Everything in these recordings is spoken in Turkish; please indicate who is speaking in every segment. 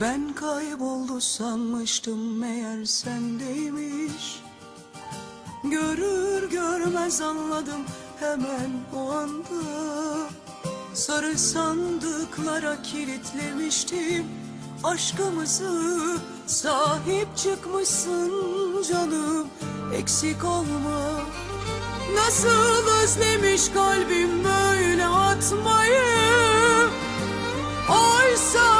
Speaker 1: Ben kayboldu sanmıştım meğer sendeymiş Görür görmez anladım hemen o anda Sarı sandıklara kilitlemiştim aşkımızı. Sahip çıkmışsın canım eksik olma. Nasıl özlemiş kalbim böyle atmayı? Oysa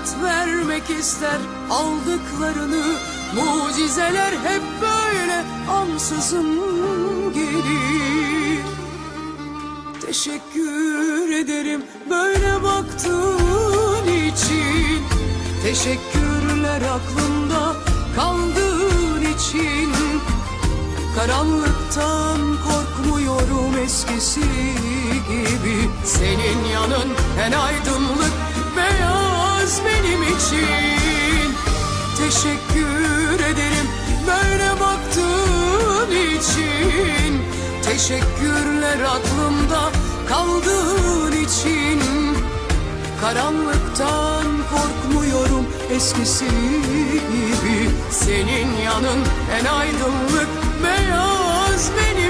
Speaker 1: hayat vermek ister. Aldıklarını Mucizeler hep böyle ansızın gelir. Teşekkür ederim böyle baktığın için. Teşekkürler aklımda kaldığın için. Karanlıktan korkmuyorum eskisi gibi. Senin yanın en aydınlık beyaz benim için Teşekkür ederim. Böyle baktığın için Teşekkürler aklımda kaldığın için. Karanlıktan korkmuyorum eskisi gibi. Senin yanın en aydınlık beyaz benim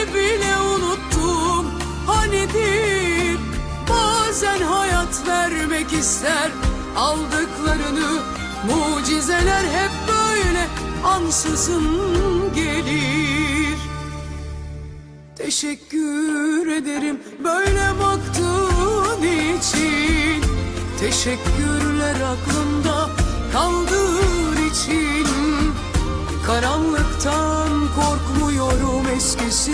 Speaker 1: Aldıklarını Mucizeler hep böyle Ansızın gelir. Teşekkür ederim böyle baktığın için. Teşekkürler aklımda kaldığın için. Karanlıktan korkmuyorum eskisi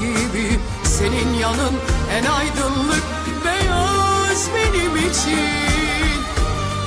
Speaker 1: gibi. Senin yanın en aydınlık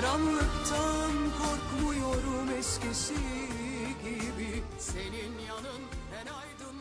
Speaker 1: Karanlıktan korkmuyorum eskisi gibi. Senin yanın en aydın